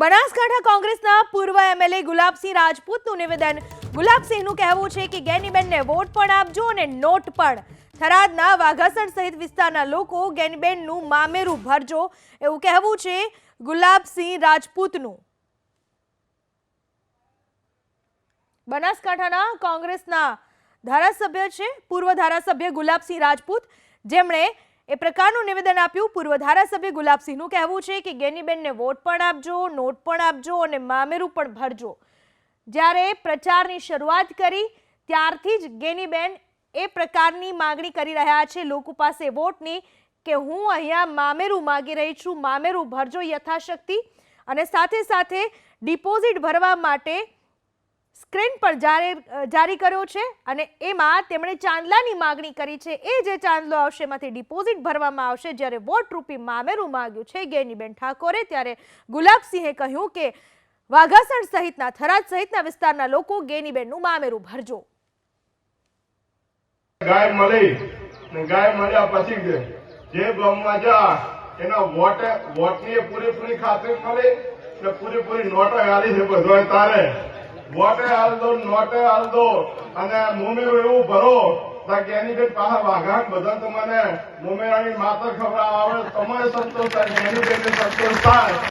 બનાસકાંઠા કોંગ્રેસના પૂર્વ એમએલએ ગુલાબસિંહ રાજપૂતનું નિવેદન. ગુલાબસિંહનું કહેવું છે કે ગેનીબેનને વોટ પણ આપજો અને નોટ પણ. થરાદના વાઘાસણ સહિત વિસ્તારના લોકો ગેનીબેનનું મામેરું ભરજો એવું કહેવું છે ગુલાબસિંહ રાજપૂતનું. બનાસકાંઠાના કોંગ્રેસના ધારાસભ્ય છે, પૂર્વ ધારાસભ્ય ગુલાબસિંહ રાજપૂત. જેમણે એ પ્રકારનું નિવેદન આપ્યું. પૂર્વ ધારાસભ્ય ગુલાબસિંહનું કહેવું છે કે ગેનીબેનને વોટ પણ આપજો, નોટ પણ આપજો અને મામેરું પણ ભરજો. જ્યારે પ્રચારની શરૂઆત કરી, ત્યારથી જ ગેનીબેન એ પ્રકારની માંગણી કરી રહ્યા છે. લોકો પાસે વોટની કે હું અહીંયા મામેરું માગી રહી છું, મામેરું ભરજો યથાશક્તિ અને સાથે સાથે ડિપોઝિટ ભરવા માટે સ્ક્રીન પર જારી જારી કર્યો છે અને એમાં તેમણે ચાંદલાની માગણી કરી છે. એ જે ચાંદલો આવશે, એમાંથી ડિપોઝિટ ભરવામાં આવશે. જ્યારે વોટ રૂપી મામેરું માગ્યું છે, ગેનીબેન ઠાકોરે, ત્યારે ગુલાબસિંહે કહ્યું કે, વાઘાસણ સહિતના, થરાદ સહિતના વિસ્તારના લોકો ગેનીબેનનું મામેરું ભરજો. ગાય મળી ગાય મળ્યા પછી જે ગામમાં જા, એના વોટ, વોટની પૂરેપૂરી ખાતરી મળી ને પૂરેપૂરી નોટો હાલી છે બધો તારે. વોટે હાલ દો નોટે હાલ દો અને મુમેરો એવું ભરો બેન પાછા વાઘાણ બધા તમને મુમેરાની માતા ખબર આવે તમારે સંતોષ થાય બેન સંતોષ થાય.